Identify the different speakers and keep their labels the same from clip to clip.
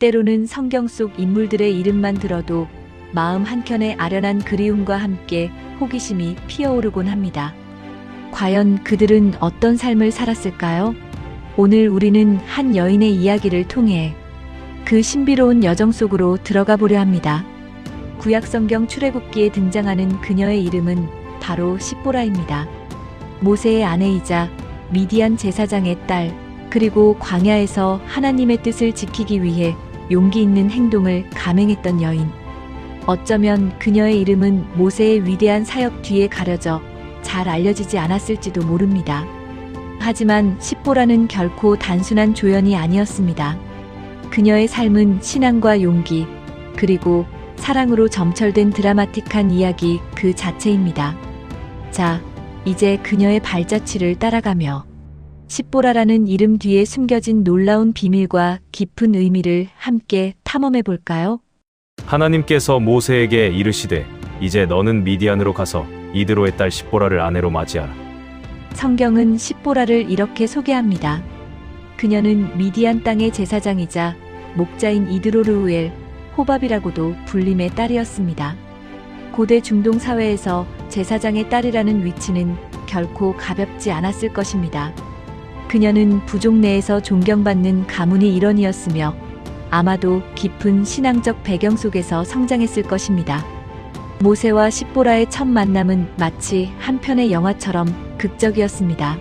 Speaker 1: 때로는 성경 속 인물들의 이름만 들어도 마음 한켠에 아련한 그리움과 함께 호기심이 피어오르곤 합니다. 과연 그들은 어떤 삶을 살았을까요? 오늘 우리는 한 여인의 이야기를 통해 그 신비로운 여정 속으로 들어가 보려 합니다. 구약성경 출애굽기에 등장하는 그녀의 이름은 바로 십보라입니다. 모세의 아내이자 미디안 제사장의 딸, 그리고 광야에서 하나님의 뜻을 지키기 위해 용기 있는 행동을 감행했던 여인. 어쩌면 그녀의 이름은 모세의 위대한 사역 뒤에 가려져 잘 알려지지 않았을지도 모릅니다. 하지만 십보라는 결코 단순한 조연이 아니었습니다. 그녀의 삶은 신앙과 용기, 그리고 사랑으로 점철된 드라마틱한 이야기 그 자체입니다. 자, 이제 그녀의 발자취를 따라가며 십보라라는 이름 뒤에 숨겨진 놀라운 비밀과 깊은 의미를 함께 탐험해 볼까요?
Speaker 2: 하나님께서 모세에게 이르시되 이제 너는 미디안으로 가서 이드로의 딸 십보라를 아내로 맞이하라.
Speaker 1: 성경은 십보라를 이렇게 소개합니다. 그녀는 미디안 땅의 제사장이자 목자인 이드로르우엘 호밥이라고도 불림의 딸이었습니다. 고대 중동 사회에서 제사장의 딸이라는 위치는 결코 가볍지 않았을 것입니다. 그녀는 부족 내에서 존경받는 가문의 일원이었으며 아마도 깊은 신앙적 배경 속에서 성장했을 것입니다. 모세와 십보라의 첫 만남은 마치 한 편의 영화처럼 극적이었습니다.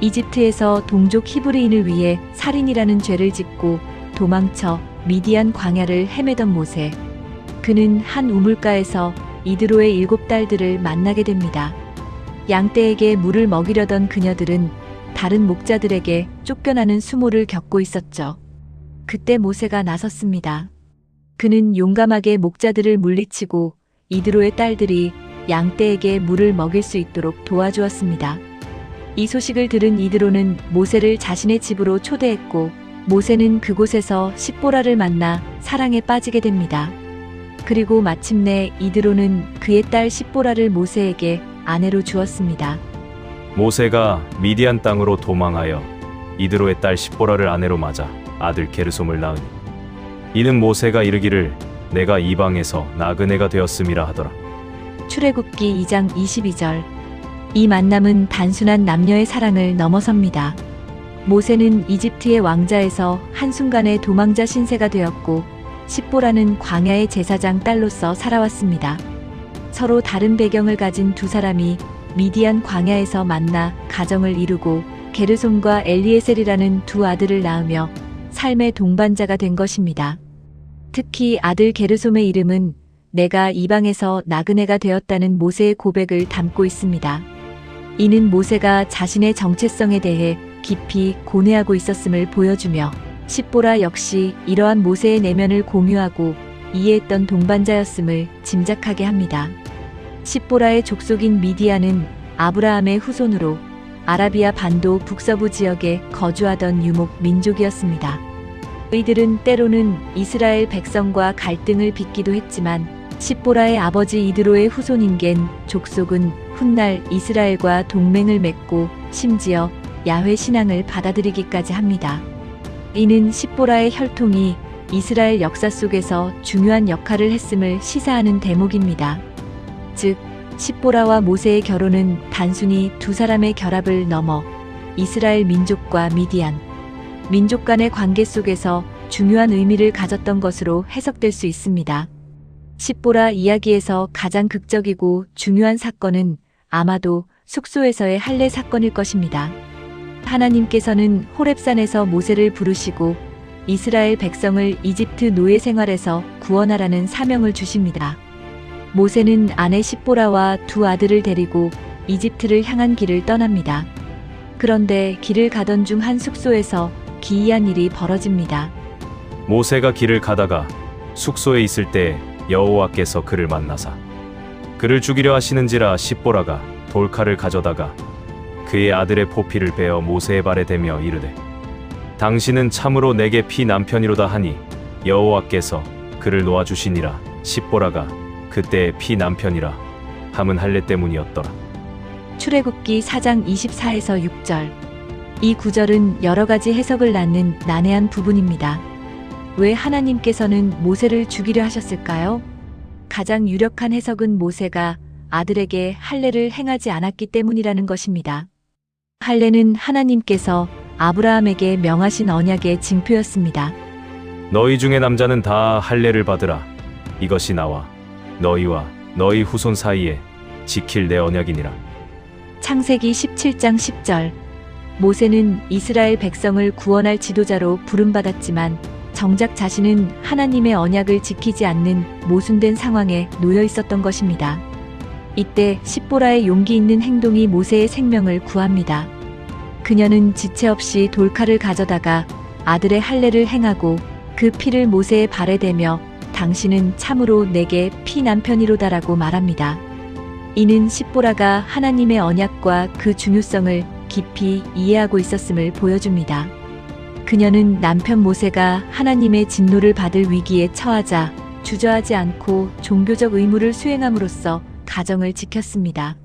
Speaker 1: 이집트에서 동족 히브리인을 위해 살인이라는 죄를 짓고 도망쳐 미디안 광야를 헤매던 모세. 그는 한 우물가에서 이드로의 일곱 딸들을 만나게 됩니다. 양떼에게 물을 먹이려던 그녀들은 다른 목자들에게 쫓겨나는 수모를 겪고 있었죠. 그때 모세가 나섰습니다. 그는 용감하게 목자들을 물리치고 이드로의 딸들이 양떼에게 물을 먹일 수 있도록 도와주었습니다. 이 소식을 들은 이드로는 모세를 자신의 집으로 초대했고 모세는 그곳에서 십보라를 만나 사랑에 빠지게 됩니다. 그리고 마침내 이드로는 그의 딸 십보라를 모세에게 아내로 주었습니다.
Speaker 2: 모세가 미디안 땅으로 도망하여 이드로의 딸 십보라를 아내로 맞아 아들 게르솜을 낳으니 이는 모세가 이르기를 내가 이방에서 나그네가 되었음이라 하더라.
Speaker 1: 출애굽기 2장 22절. 이 만남은 단순한 남녀의 사랑을 넘어섭니다. 모세는 이집트의 왕자에서 한순간에 도망자 신세가 되었고 십보라는 광야의 제사장 딸로서 살아왔습니다. 서로 다른 배경을 가진 두 사람이 미디안 광야에서 만나 가정을 이루고 게르솜과 엘리에셀이라는 두 아들을 낳으며 삶의 동반자가 된 것입니다. 특히 아들 게르솜의 이름은 내가 이방에서 나그네가 되었다는 모세의 고백을 담고 있습니다. 이는 모세가 자신의 정체성에 대해 깊이 고뇌하고 있었음을 보여주며 십보라 역시 이러한 모세의 내면을 공유하고 이해했던 동반자였음을 짐작하게 합니다. 십보라의 족속인 미디안은 아브라함의 후손으로 아라비아 반도 북서부 지역에 거주하던 유목 민족이었습니다. 이들은 때로는 이스라엘 백성과 갈등을 빚기도 했지만 십보라의 아버지 이드로의 후손인 겐 족속은 훗날 이스라엘과 동맹을 맺고 심지어 야훼 신앙을 받아들이기까지 합니다. 이는 십보라의 혈통이 이스라엘 역사 속에서 중요한 역할을 했음을 시사하는 대목입니다. 즉, 십보라와 모세의 결혼은 단순히 두 사람의 결합을 넘어 이스라엘 민족과 미디안, 민족 간의 관계 속에서 중요한 의미를 가졌던 것으로 해석될 수 있습니다. 십보라 이야기에서 가장 극적이고 중요한 사건은 아마도 숙소에서의 할례 사건일 것입니다. 하나님께서는 호렙산에서 모세를 부르시고 이스라엘 백성을 이집트 노예 생활에서 구원하라는 사명을 주십니다. 모세는 아내 십보라와 두 아들을 데리고 이집트를 향한 길을 떠납니다. 그런데 길을 가던 중 한 숙소에서 기이한 일이 벌어집니다.
Speaker 2: 모세가 길을 가다가 숙소에 있을 때 여호와께서 그를 만나사 그를 죽이려 하시는지라 십보라가 돌칼을 가져다가 그의 아들의 포피를 베어 모세의 발에 대며 이르되 당신은 참으로 내게 피 남편이로다 하니 여호와께서 그를 놓아 주시니라 십보라가 그때 피 남편이라 함은 할례 때문이었더라
Speaker 1: 출애굽기 4장 24에서 6절. 이 구절은 여러 가지 해석을 낳는 난해한 부분입니다. 왜 하나님께서는 모세를 죽이려 하셨을까요? 가장 유력한 해석은 모세가 아들에게 할례를 행하지 않았기 때문이라는 것입니다. 할례는 하나님께서 아브라함에게 명하신 언약의 징표였습니다.
Speaker 2: 너희 중에 남자는 다 할례를 받으라. 이것이 나와 너희와 너희 후손 사이에 지킬 내 언약이니라.
Speaker 1: 창세기 17장 10절. 모세는 이스라엘 백성을 구원할 지도자로 부름받았지만 정작 자신은 하나님의 언약을 지키지 않는 모순된 상황에 놓여 있었던 것입니다. 이때 십보라의 용기 있는 행동이 모세의 생명을 구합니다. 그녀는 지체 없이 돌칼을 가져다가 아들의 할례를 행하고 그 피를 모세의 발에 대며 당신은 참으로 내게 피 남편이로다라고 말합니다. 이는 십보라가 하나님의 언약과 그 중요성을 깊이 이해하고 있었음을 보여줍니다. 그녀는 남편 모세가 하나님의 진노를 받을 위기에 처하자 주저하지 않고 종교적 의무를 수행함으로써 가정을 지켰습니다.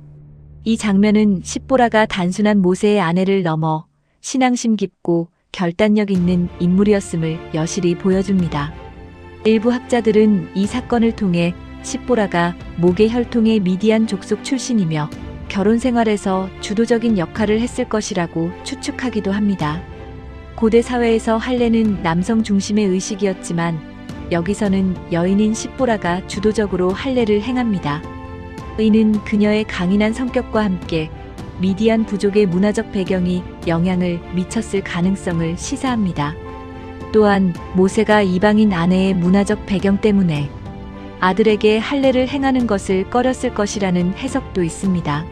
Speaker 1: 이 장면은 십보라가 단순한 모세의 아내를 넘어 신앙심 깊고 결단력 있는 인물이었음을 여실히 보여줍니다. 일부 학자들은 이 사건을 통해 십보라가 목의 혈통의 미디안 족속 출신이며 결혼 생활에서 주도적인 역할을 했을 것이라고 추측하기도 합니다. 고대 사회에서 할례는 남성 중심의 의식이었지만 여기서는 여인인 십보라가 주도적으로 할례를 행합니다. 의는 그녀의 강인한 성격과 함께 미디안 부족의 문화적 배경이 영향을 미쳤을 가능성을 시사합니다. 또한 모세가 이방인 아내의 문화적 배경 때문에 아들에게 할례를 행하는 것을 꺼렸을 것이라는 해석도 있습니다.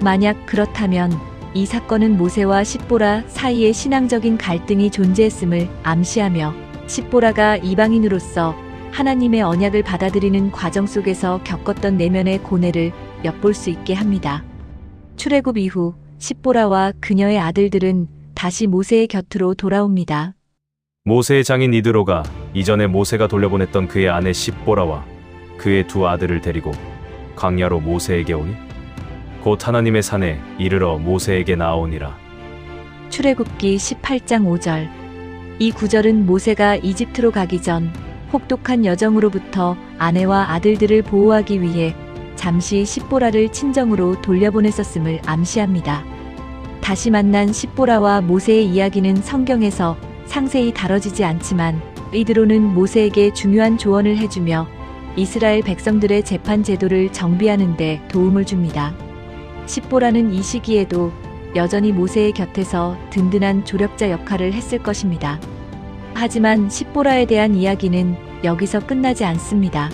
Speaker 1: 만약 그렇다면 이 사건은 모세와 십보라 사이에 신앙적인 갈등이 존재했음을 암시하며 십보라가 이방인으로서 하나님의 언약을 받아들이는 과정 속에서 겪었던 내면의 고뇌를 엿볼 수 있게 합니다. 출애굽 이후 십보라와 그녀의 아들들은 다시 모세의 곁으로 돌아옵니다.
Speaker 2: 모세의 장인 이드로가 이전에 모세가 돌려보냈던 그의 아내 십보라와 그의 두 아들을 데리고 광야로 모세에게 오니 곧 하나님의 산에 이르러 모세에게 나오니라.
Speaker 1: 출애굽기 18장 5절. 이 구절은 모세가 이집트로 가기 전 혹독한 여정으로부터 아내와 아들들을 보호하기 위해 잠시 십보라를 친정으로 돌려보냈었음을 암시합니다. 다시 만난 십보라와 모세의 이야기는 성경에서 상세히 다뤄지지 않지만 이드로는 모세에게 중요한 조언을 해주며 이스라엘 백성들의 재판 제도를 정비하는 데 도움을 줍니다. 십보라는 이 시기에도 여전히 모세의 곁에서 든든한 조력자 역할을 했을 것입니다. 하지만 십보라에 대한 이야기는 여기서 끝나지 않습니다.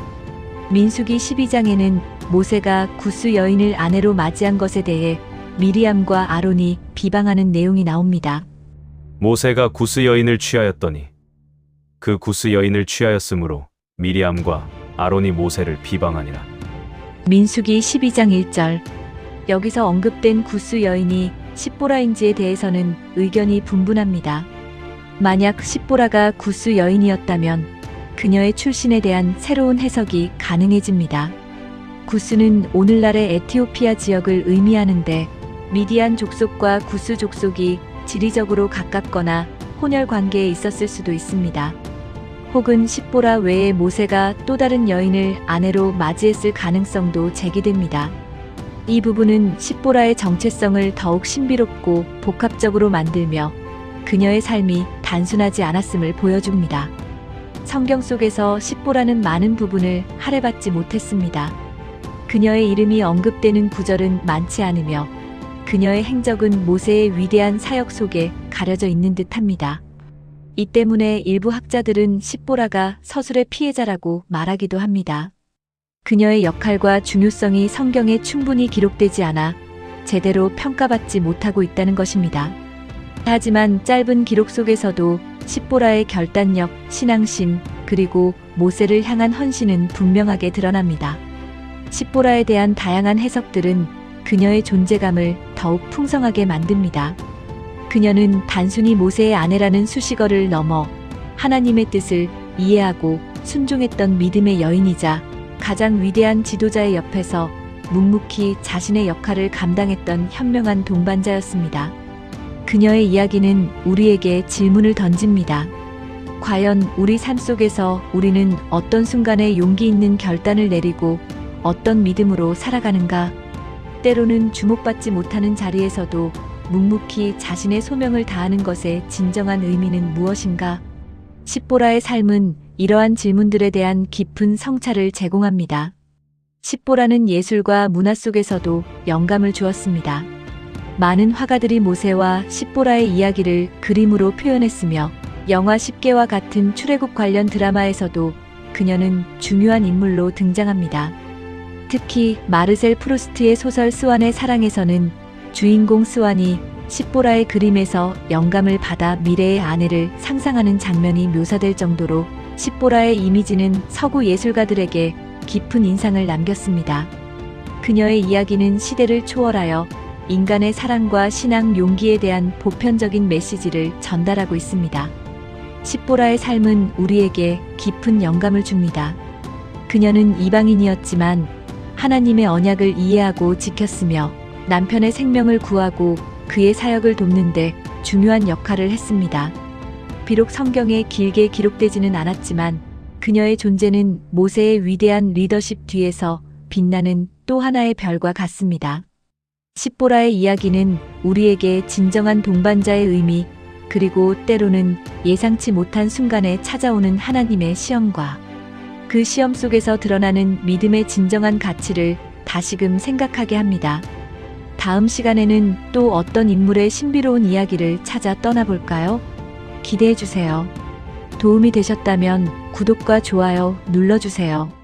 Speaker 1: 민수기 12장에는 모세가 구스 여인을 아내로 맞이한 것에 대해 미리암과 아론이 비방하는 내용이 나옵니다.
Speaker 2: 모세가 구스 여인을 취하였더니 그 구스 여인을 취하였으므로 미리암과 아론이 모세를 비방하니라.
Speaker 1: 민수기 12장 1절. 여기서 언급된 구스 여인이 십보라인지에 대해서는 의견이 분분합니다. 만약 십보라가 구스 여인이었다면 그녀의 출신에 대한 새로운 해석이 가능해집니다. 구스는 오늘날의 에티오피아 지역을 의미하는데 미디안 족속과 구스 족속이 지리적으로 가깝거나 혼혈 관계에 있었을 수도 있습니다. 혹은 십보라 외에 모세가 또 다른 여인을 아내로 맞이했을 가능성도 제기됩니다. 이 부분은 십보라의 정체성을 더욱 신비롭고 복합적으로 만들며 그녀의 삶이 단순하지 않았음을 보여줍니다. 성경 속에서 십보라는 많은 부분을 할애받지 못했습니다. 그녀의 이름이 언급되는 구절은 많지 않으며 그녀의 행적은 모세의 위대한 사역 속에 가려져 있는 듯 합니다. 이 때문에 일부 학자들은 십보라가 서술의 피해자라고 말하기도 합니다. 그녀의 역할과 중요성이 성경에 충분히 기록되지 않아 제대로 평가받지 못하고 있다는 것입니다. 하지만 짧은 기록 속에서도 십보라의 결단력, 신앙심, 그리고 모세를 향한 헌신은 분명하게 드러납니다. 십보라에 대한 다양한 해석들은 그녀의 존재감을 더욱 풍성하게 만듭니다. 그녀는 단순히 모세의 아내라는 수식어를 넘어 하나님의 뜻을 이해하고 순종했던 믿음의 여인이자 가장 위대한 지도자의 옆에서 묵묵히 자신의 역할을 감당했던 현명한 동반자였습니다. 그녀의 이야기는 우리에게 질문을 던집니다. 과연 우리 삶 속에서 우리는 어떤 순간에 용기 있는 결단을 내리고 어떤 믿음으로 살아가는가? 때로는 주목받지 못하는 자리에서도 묵묵히 자신의 소명을 다하는 것의 진정한 의미는 무엇인가? 십보라의 삶은 이러한 질문들에 대한 깊은 성찰을 제공합니다. 십보라는 예술과 문화 속에서도 영감을 주었습니다. 많은 화가들이 모세와 십보라의 이야기를 그림으로 표현했으며 영화 10개와 같은 출애굽 관련 드라마에서도 그녀는 중요한 인물로 등장합니다. 특히 마르셀 프루스트의 소설 스완의 사랑에서는 주인공 스완이 십보라의 그림에서 영감을 받아 미래의 아내를 상상하는 장면이 묘사될 정도로 십보라의 이미지는 서구 예술가들에게 깊은 인상을 남겼습니다. 그녀의 이야기는 시대를 초월하여 인간의 사랑과 신앙 용기에 대한 보편적인 메시지를 전달하고 있습니다. 십보라의 삶은 우리에게 깊은 영감을 줍니다. 그녀는 이방인이었지만 하나님의 언약을 이해하고 지켰으며 남편의 생명을 구하고 그의 사역을 돕는데 중요한 역할을 했습니다. 비록 성경에 길게 기록되지는 않았지만 그녀의 존재는 모세의 위대한 리더십 뒤에서 빛나는 또 하나의 별과 같습니다. 십보라의 이야기는 우리에게 진정한 동반자의 의미, 그리고 때로는 예상치 못한 순간에 찾아오는 하나님의 시험과 그 시험 속에서 드러나는 믿음의 진정한 가치를 다시금 생각하게 합니다. 다음 시간에는 또 어떤 인물의 신비로운 이야기를 찾아 떠나볼까요? 기대해 주세요. 도움이 되셨다면 구독과 좋아요 눌러주세요.